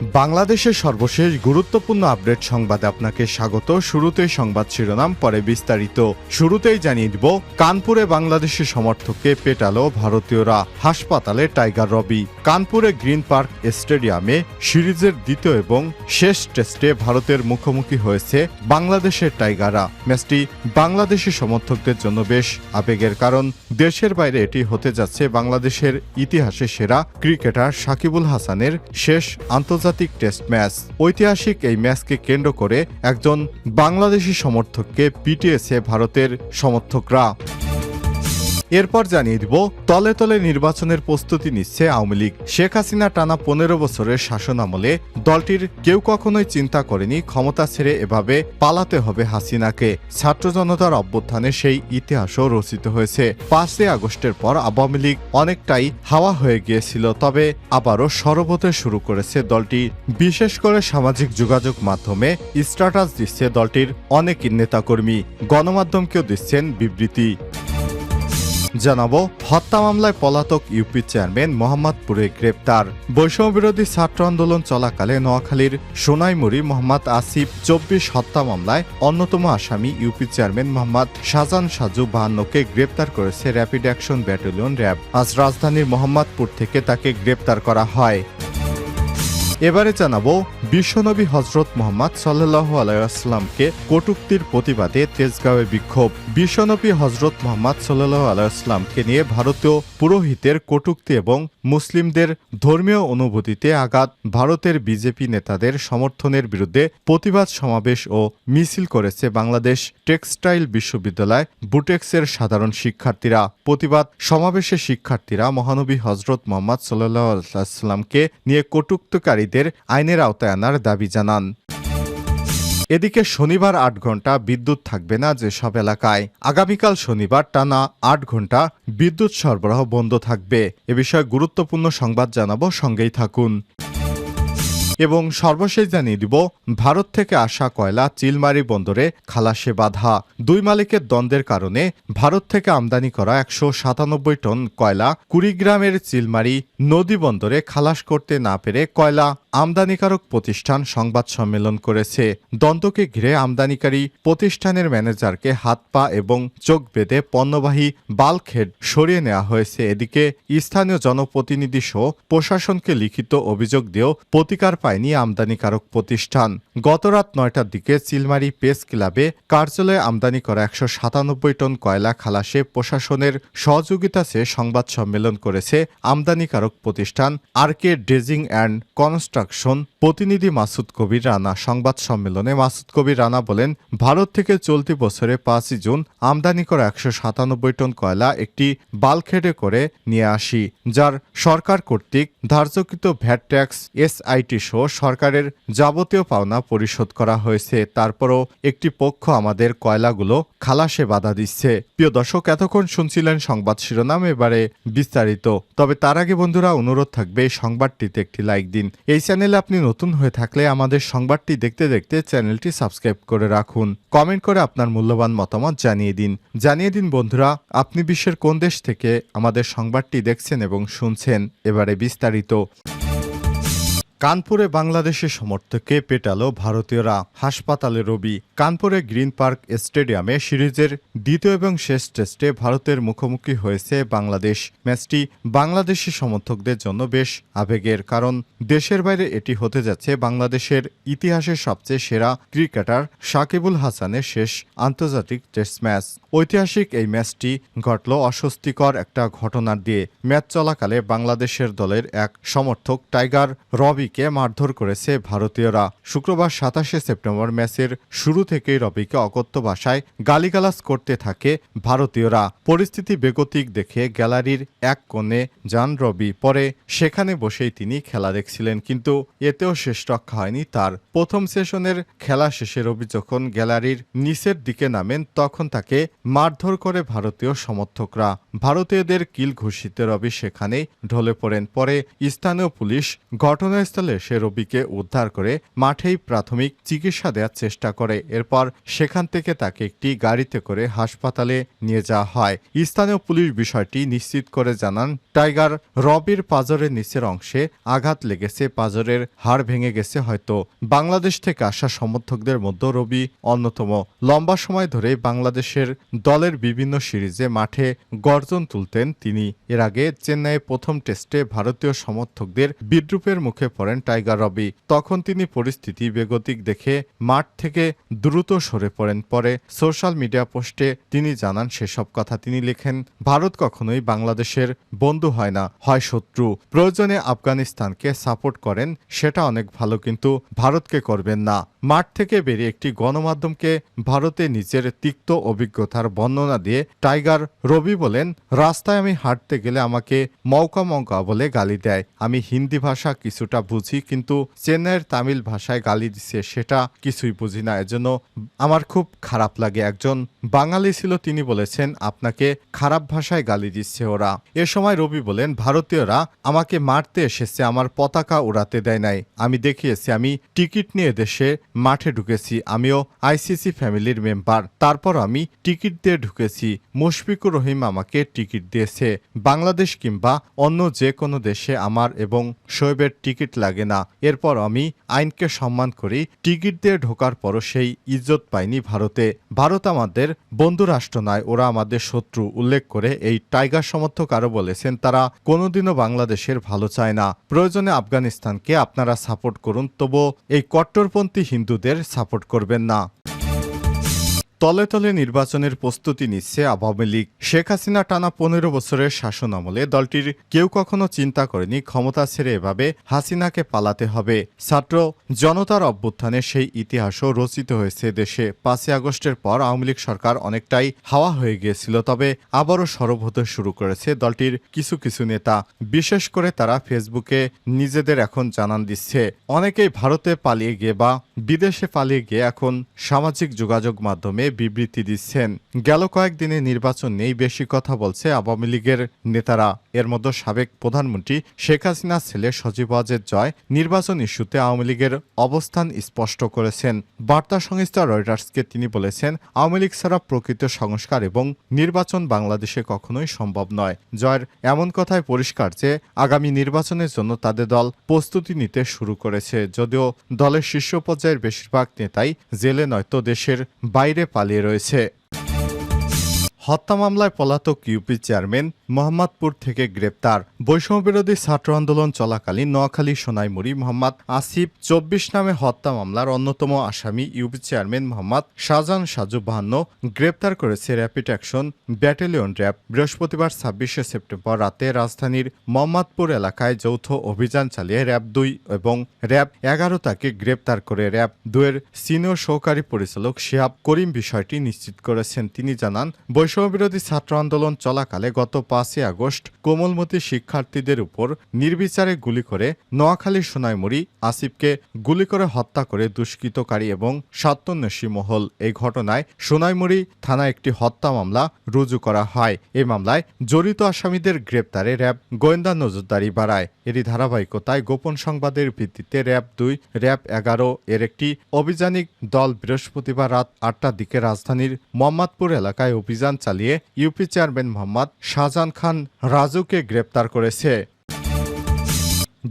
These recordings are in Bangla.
বাংলাদেশের সর্বশেষ গুরুত্বপূর্ণ আপডেট সংবাদে আপনাকে স্বাগত। শুরুতেই সংবাদ শিরোনাম, পরে বিস্তারিত। শুরুতেই জানিয়ে দিব, কানপুরে বাংলাদেশের সমর্থককে পেটালো ভারতীয়রা, হাসপাতালে টাইগার রবি। কানপুরে গ্রিন পার্ক স্টেডিয়ামে সিরিজের দ্বিতীয় এবং শেষ টেস্টে ভারতের মুখোমুখি হয়েছে বাংলাদেশের টাইগাররা। ম্যাচটি বাংলাদেশি সমর্থকদের জন্য বেশ আবেগের কারণ। দেশের বাইরে এটি হতে যাচ্ছে বাংলাদেশের ইতিহাসে সেরা ক্রিকেটার সাকিবুল হাসানের শেষ আন্তর্জাতিক টেস্ট ম্যাচ। ঐতিহাসিক এই ম্যাচকে কেন্দ্র করে একজন বাংলাদেশি সমর্থককে পিটিয়েছে ভারতের সমর্থকরা। এরপর জানিয়ে দিব, তলে তলে নির্বাচনের প্রস্তুতি নিচ্ছে আওয়ামী লীগ। শেখ হাসিনা টানা পনেরো বছরের শাসন আমলে দলটির কেউ কখনোই চিন্তা করেনি ক্ষমতা ছেড়ে এভাবে পালাতে হবে হাসিনাকে। ছাত্র জনতার অভ্যুত্থানে সেই ইতিহাসও রচিত হয়েছে। পাঁচই আগস্টের পর আওয়ামী লীগ অনেকটাই হাওয়া হয়ে গিয়েছিল, তবে আবারও সরবতে শুরু করেছে দলটি। বিশেষ করে সামাজিক যোগাযোগ মাধ্যমে স্ট্যাটাস দিচ্ছে দলটির অনেক নেতাকর্মী। গণমাধ্যমকেও দিচ্ছেন বিবৃতি। জানাব, হত্যা মামলায় পলাতক ইউপি চেয়ারম্যান মোহাম্মদপুরে গ্রেপ্তার। বৈষম্য বিরোধী ছাত্র আন্দোলন চলাকালে নোয়াখালীর সোনাইমুড়ি মোহাম্মদ আসিফ চব্বিশ হত্যা মামলায় অন্যতম আসামি ইউপি চেয়ারম্যান মোহাম্মদ শাহজান সাজু বাহান্নকে গ্রেপ্তার করেছে র্যাপিড অ্যাকশন ব্যাটালিয়ন র্যাব। আজ রাজধানীর মোহাম্মদপুর থেকে তাকে গ্রেপ্তার করা হয়। এবারে জানাব বিশ্বনবী হজরত মোহাম্মদ সাল্লাহ আলাইসলামকে কটুক্তির প্রতিবাদে তেজগাঁওয়ে বিক্ষোভ। বিশ্বনবী হজরত মোহাম্মদ সাল্লাহ আলাইসলামকে নিয়ে ভারতীয় পুরোহিতের কটুক্তি এবং মুসলিমদের ধর্মীয় অনুভূতিতে আঘাত, ভারতের বিজেপি নেতাদের সমর্থনের বিরুদ্ধে প্রতিবাদ সমাবেশ ও মিছিল করেছে বাংলাদেশ টেক্সটাইল বিশ্ববিদ্যালয়, বুটেক্সের সাধারণ শিক্ষার্থীরা। প্রতিবাদ সমাবেশে শিক্ষার্থীরা মহানবী হজরত মোহাম্মদ সাল্লাহ আলাইসলামকে নিয়ে কটুক্তকারীদের আইনের আওতায় আনার দাবি জানান। এদিকে শনিবার আট ঘণ্টা বিদ্যুৎ থাকবে না যেসব এলাকায়। আগামীকাল শনিবার টানা আট ঘণ্টা বিদ্যুৎ সরবরাহ বন্ধ থাকবে। এ বিষয়ে গুরুত্বপূর্ণ সংবাদ জানাব, সঙ্গেই থাকুন। এবং সর্বশেষ জানিয়ে দিব, ভারত থেকে আসা কয়লা চিলমারি বন্দরে খালাসে বাধা। দুই মালিকের দ্বন্দ্বের কারণে ভারত থেকে আমদানি করা একশো সাতানব্বই টন কয়লা কুড়িগ্রামের চিলমারি নদী বন্দরে খালাস করতে না পেরে কয়লা আমদানিকারক প্রতিষ্ঠান সংবাদ সম্মেলন করেছে। দ্বন্দ্বকে ঘিরে আমদানিকারী প্রতিষ্ঠানের ম্যানেজারকে হাত পা এবং চোখ বেঁধে পণ্যবাহী বাল্কহেড সরিয়ে নেওয়া হয়েছে। এদিকে স্থানীয় জনপ্রতিনিধি সহ প্রশাসনকে লিখিত অভিযোগ দিয়েও প্রতিকার পায়নি আমদানিকারক প্রতিষ্ঠান। গতরাত নয়টার দিকে চিলমারি প্রেস ক্লাবে কার্যালয়ে আমদানি করা একশো সাতানব্বই টন কয়লা খালাসে প্রশাসনের সহযোগিতা চেয়ে সংবাদ সম্মেলন করেছে আমদানিকারক প্রতিষ্ঠান R K dredging and construction так, Шон প্রতিনিধি মাসুদ কবির রানা সংবাদ সম্মেলনে মাসুদ কবির রানা বলেন, ভারত থেকে চলতি বছরে পাঁচই জুন আমদানি করা একশো সাতানব্বই টন কয়লা একটি বাল্কহেডে করে নিয়ে আসি, যার সরকার কর্তৃক ধার্যকৃত ভ্যাট ট্যাক্স এসআইটি সহ সরকারের যাবতীয় পাওনা পরিশোধ করা হয়েছে। তারপরও একটি পক্ষ আমাদের কয়লাগুলো খালাসে বাধা দিচ্ছে। প্রিয় দর্শক, এতক্ষণ শুনছিলেন সংবাদ শিরোনাম, এবারে বিস্তারিত। তবে তার আগে বন্ধুরা, অনুরোধ থাকবে সংবাদটিতে একটি লাইক দিন। এই চ্যানেলে আপনি নতুন হয়ে থাকলে আমাদের সংবাদটি দেখতে দেখতে চ্যানেলটি সাবস্ক্রাইব করে রাখুন। কমেন্ট করে আপনার মূল্যবান মতামত জানিয়ে দিন। জানিয়ে দিন, বন্ধুরা, আপনি বিশ্বের কোন দেশ থেকে আমাদের সংবাদটি দেখছেন এবং শুনছেন? এবারে বিস্তারিত। কানপুরে বাংলাদেশের সমর্থককে পেটালো ভারতীয়রা। হাসপাতালে রবি। কানপুরে গ্রিন পার্ক স্টেডিয়ামে সিরিজের দ্বিতীয় এবং শেষ টেস্টে ভারতের মুখোমুখি হয়েছে বাংলাদেশ। ম্যাচটি বাংলাদেশি সমর্থকদের জন্য বেশ আবেগের, কারণ দেশের বাইরে এটি হতে যাচ্ছে বাংলাদেশের ইতিহাসের সবচেয়ে সেরা ক্রিকেটার সাকিবুল হাসানের শেষ আন্তর্জাতিক টেস্ট ম্যাচ। ঐতিহাসিক এই ম্যাচটি ঘটল অস্বস্তিকর একটা ঘটনার দিয়ে। ম্যাচ চলাকালে বাংলাদেশের দলের এক সমর্থক টাইগার রবি রবিকে মারধর করেছে ভারতীয়রা। শুক্রবার সাতাশে সেপ্টেম্বর ম্যাচের শুরু থেকেই রবিকে অকথ্য ভাষায় গালিগালাজ করতে থাকে ভারতীয়রা। পরিস্থিতি বেগতিক দেখে গ্যালারির এক কোণে যান রবি, পরে সেখানে বসেই তিনি খেলা দেখছিলেন, কিন্তু এতেও শেষ রক্ষা হয়নি তার। প্রথম সেশনের খেলা শেষে রবি যখন গ্যালারির নিচের দিকে নামেন, তখন তাকে মারধর করে ভারতীয় সমর্থকরা। ভারতীয়দের কিল ঘুষিতে রবি সেখানেই ঢলে পড়েন, পরে স্থানীয় পুলিশ ঘটনাস্থলে হাসপাতালে এসে রবিকে উদ্ধার করে মাঠেই প্রাথমিক চিকিৎসা দেওয়ার চেষ্টা করে। এরপর সেখান থেকে তাকে একটি গাড়িতে করে হাসপাতালে নিয়ে যাওয়া হয়। স্থানীয় পুলিশ বিষয়টি নিশ্চিত করে জানান, টাইগার রবির পাজরের নিচের অংশে আঘাত লেগেছে, পাজরের হাড় ভেঙে গেছে হয়তো। বাংলাদেশ থেকে আসা সমর্থকদের মধ্যে রবি অন্যতম। লম্বা সময় ধরে বাংলাদেশের দলের বিভিন্ন সিরিজে মাঠে গর্জন তুলতেন তিনি। এর আগে চেন্নাইয়ে প্রথম টেস্টে ভারতীয় সমর্থকদের বিদ্রুপের মুখে পড়েন টাইগার রবি। তখন তিনি পরিস্থিতি বেগতিক দেখে মাঠ থেকে দ্রুত সরে পড়েন। পরে সোশ্যাল মিডিয়া পোস্টে তিনি জানান, সেসব কথা তিনি লেখেন, ভারত কখনোই বাংলাদেশের বন্ধু হয় না, হয় শত্রু। প্রয়োজনে আফগানিস্তানকে সাপোর্ট করেন, সেটা অনেক ভালো, কিন্তু ভারতকে করবেন না। মাঠ থেকে বেরিয়ে একটি গণমাধ্যমকে ভারতে নিজের তিক্ত অভিজ্ঞতার বর্ণনা দিয়ে টাইগার রবি বলেন, রাস্তায় আমি হাঁটতে গেলে আমাকে মৌকা মৌকা বলে গালি দেয়। আমি হিন্দি ভাষা কিছুটা বুঝি কিন্তু চেন্নাইয়ের তামিল ভাষায় গালি দিচ্ছে সেটা কিছুই বুঝি না। এজন্য আমার খুব খারাপ লাগে। একজন বাঙালি ছিল, তিনি বলেছেন, আপনাকে খারাপ ভাষায় গালি দিচ্ছে ওরা। এ সময় রবি বলেন, ভারতীয়রা আমাকে মারতে এসেছে, আমার পতাকা উড়াতে দেয় নাই। আমি দেখিয়েছি, আমি টিকিট নিয়ে দেশে মাঠে ঢুকেছি। আমিও আইসিসি ফ্যামিলির মেম্বার। তারপর আমি টিকিট দিয়ে ঢুকেছি। মুশফিকুর রহিম আমাকে টিকিট দিয়েছে। বাংলাদেশ কিংবা অন্য যে কোনো দেশে আমার এবং শোয়েবের টিকিট লাগে না। এরপর আমি আইনকে সম্মান করি, টিকিট দিয়ে ঢোকার পরও সেই ইজ্জত পাইনি ভারতে। ভারত আমাদের বন্ধু রাষ্ট্র নয়, ওরা আমাদের শত্রু, উল্লেখ করে এই টাইগার সমর্থক আরও বলেছেন, তারা কোনোদিনও বাংলাদেশের ভালো চায় না। প্রয়োজনে আফগানিস্তানকে আপনারা সাপোর্ট করুন তবু এই কট্টরপন্থী হিন্দুদের সাপোর্ট করবেন না। তলে তলে নির্বাচনের প্রস্তুতি নিচ্ছে আওয়ামী লীগ। শেখ হাসিনা টানা পনেরো বছরের শাসন আমলে দলটির কেউ কখনো চিন্তা করেনি ক্ষমতা ছেড়ে এভাবে হাসিনাকে পালাতে হবে। ছাত্র জনতার অভ্যুত্থানে সেই ইতিহাসও রচিত হয়েছে দেশে। পাঁচই আগস্টের পর আওয়ামী লীগ সরকার অনেকটাই হাওয়া হয়ে গিয়েছিল, তবে আবারও সরব হতে শুরু করেছে দলটির কিছু কিছু নেতা। বিশেষ করে তারা ফেসবুকে নিজেদের এখন জানান দিচ্ছে, অনেকেই ভারতে পালিয়ে গিয়ে বা বিদেশে পালিয়ে গিয়ে এখন সামাজিক যোগাযোগ মাধ্যমে বিবৃতি দিচ্ছেন। গেল কয়েকদিনে নির্বাচন নেই বেশি কথা বলছে আওয়ামী লীগের নেতারা। এর মধ্যে সাবেক প্রধানমন্ত্রী শেখ হাসিনার ছেলে সজীব ওয়াজেদ জয় নির্বাচন ইস্যুতে আওয়ামী লীগের অবস্থান স্পষ্ট করেছেন। বার্তা সংস্থা রয়টার্সকে তিনি বলেছেন, আওয়ামী লীগ ছাড়া প্রকৃত সংস্কার এবং নির্বাচন বাংলাদেশে কখনোই সম্ভব নয়। জয়ের এমন কথায় পরিষ্কার যে, আগামী নির্বাচনের জন্য তাদের দল প্রস্তুতি নিতে শুরু করেছে। যদিও দলের শীর্ষ পর্যায়ের বেশিরভাগ নেতাই জেলে নয়তো দেশের বাইরে পালিয়ে রয়েছে। হত্যা মামলায় পলাতক ইউপি চেয়ারম্যান মোহাম্মদপুর থেকে গ্রেপ্তার। বৈষম্যবিরোধী ছাত্র আন্দোলন চলাকালীন নোয়াখালী সোনাইমুড়ি মোহাম্মদ আসিফ চব্বিশ নামে হত্যা মামলার অন্যতম আসামি ইউপি চেয়ারম্যান মোহাম্মদ শাহজাহান সাজু বাহান্ন গ্রেপ্তার করেছে র্যাপিড অ্যাকশন ব্যাটালিয়ন র্যাব বৃহস্পতিবার ছাব্বিশে সেপ্টেম্বর রাতে রাজধানীর মোহাম্মদপুর এলাকায় যৌথ অভিযান চালিয়ে র্যাব দুই এবং র্যাব এগারো তাকে গ্রেপ্তার করে র্যাব দুয়ের সিনিয়র সহকারী পরিচালক শিহাব করিম বিষয়টি নিশ্চিত করেছেন। তিনি জানান বৈষম্যবিরোধী ছাত্র আন্দোলন চলাকালে গত পাঁচই আগস্ট কোমলমতি শিক্ষার্থীদের উপর নির্বিচারে গুলি করে নোয়াখালী সোনাইমুড়ি আসিফকে গুলি করে হত্যা করে দুষ্কৃতকারী এবং স্বাত্মন্বেষী মহল। এই ঘটনায় সোনাইমুড়ি থানায় একটি হত্যা মামলা রুজু করা হয়। এই মামলায় জড়িত আসামিদের গ্রেপ্তারে র্যাব গোয়েন্দা নজরদারি বাড়ায়। এরই ধারাবাহিকতায় গোপন সংবাদের ভিত্তিতে র্যাব দুই, র্যাব এগারো এর একটি অভিযানিক দল বৃহস্পতিবার রাত আটটার দিকে রাজধানীর মোহাম্মদপুর এলাকায় অভিযান চালিয়ে ইউপি চেয়ারম্যান মোহাম্মদ শাহজাহান খান রাজুকে গ্রেপ্তার করেছে।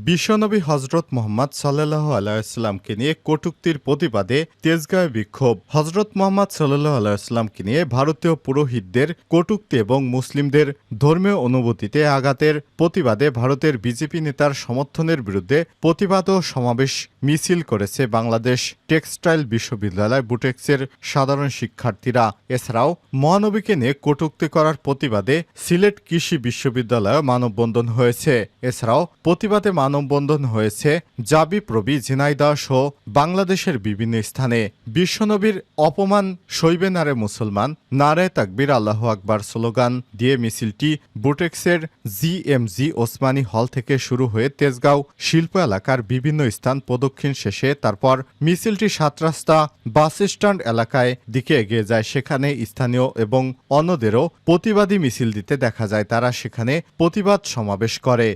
বিশ্বনবী হজরত মোহাম্মদ সাল্লাহ আলাইস্লামকে নিয়ে কটুক্তির প্রতিবাদে তেজগাঁয়ে বিক্ষোভ। হজরত মোহাম্মদ সাল্লাহ আলাইস্লামকে নিয়ে ভারতীয় পুরোহিতদের, কটুক্তি এবং মুসলিমদের ধর্মীয় অনুভূতিতে আঘাতের প্রতিবাদে ভারতের বিজেপি নেতার সমর্থনের বিরুদ্ধে প্রতিবাদ ও সমাবেশ মিছিল করেছে বাংলাদেশ টেক্সটাইল বিশ্ববিদ্যালয় বুটেক্সের সাধারণ শিক্ষার্থীরা। এছাড়াও মহানবীকে নিয়ে কটুক্তি করার প্রতিবাদে সিলেট কৃষি বিশ্ববিদ্যালয়ে মানববন্ধন হয়েছে। এছাড়াও প্রতিবাদে মানববন্ধন হয়েছে জাবি প্রবি ঝিনাইদহ সহ বাংলাদেশের বিভিন্ন স্থানে। বিশ্বনবীর অপমান সইবে নারে মুসলমান, নারে তাকবির আল্লাহ আকবার স্লোগান দিয়ে মিছিলটি বুটেক্সের জিএমজি ওসমানী হল থেকে শুরু হয়ে তেজগাঁও শিল্প এলাকার বিভিন্ন স্থান প্রদক্ষিণ শেষে তারপর মিছিলটি সাত রাস্তা বাস স্ট্যান্ড এলাকায় দিকে এগিয়ে যায়। সেখানে স্থানীয় এবং অন্যদেরও প্রতিবাদী মিছিল দিতে দেখা যায়। তারা সেখানে প্রতিবাদ সমাবেশ করে।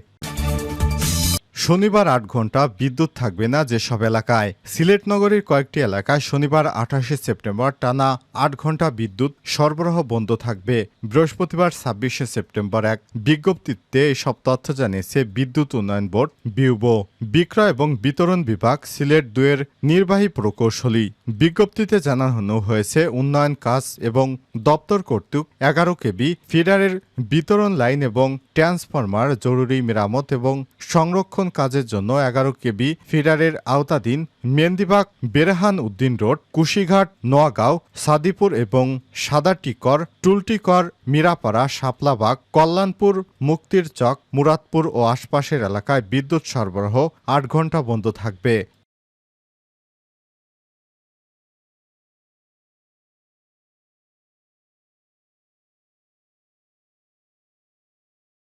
শনিবার আট ঘণ্টা বিদ্যুৎ থাকবে না যেসব এলাকায়। সিলেট নগরীর কয়েকটি এলাকায় শনিবার আঠাশে সেপ্টেম্বর টানা আট ঘণ্টা বিদ্যুৎ সরবরাহ বন্ধ থাকবে। বৃহস্পতিবার ছাব্বিশে সেপ্টেম্বর এক বিজ্ঞপ্তিতে এসব তথ্য জানিয়েছে বিদ্যুৎ উন্নয়ন বোর্ড বিউবো। বিক্রয় এবং বিতরণ বিভাগ সিলেট দুয়ের নির্বাহী প্রকৌশলী। বিজ্ঞপ্তিতে জানানো হয়েছে, উন্নয়ন কাজ এবং দপ্তর কর্তৃক এগারো কেবি ফিডারের বিতরণ লাইন এবং ট্রান্সফরমার জরুরি মেরামত এবং সংরক্ষণ কাজের জন্য এগারো কেবি ফিডারের আওতাধীন মেন্দিবাগ বেরহান উদ্দিন রোড, কুশিঘাট নোয়াগাঁও সাদিপুর এবং সাদাটিকর, টুলটিকর, মিরাপাড়া, শাপলাবাগ, কল্যাণপুর, মুক্তির চক, মুরাদপুর ও আশপাশের এলাকায় বিদ্যুৎ সরবরাহ আট ঘণ্টা বন্ধ থাকবে।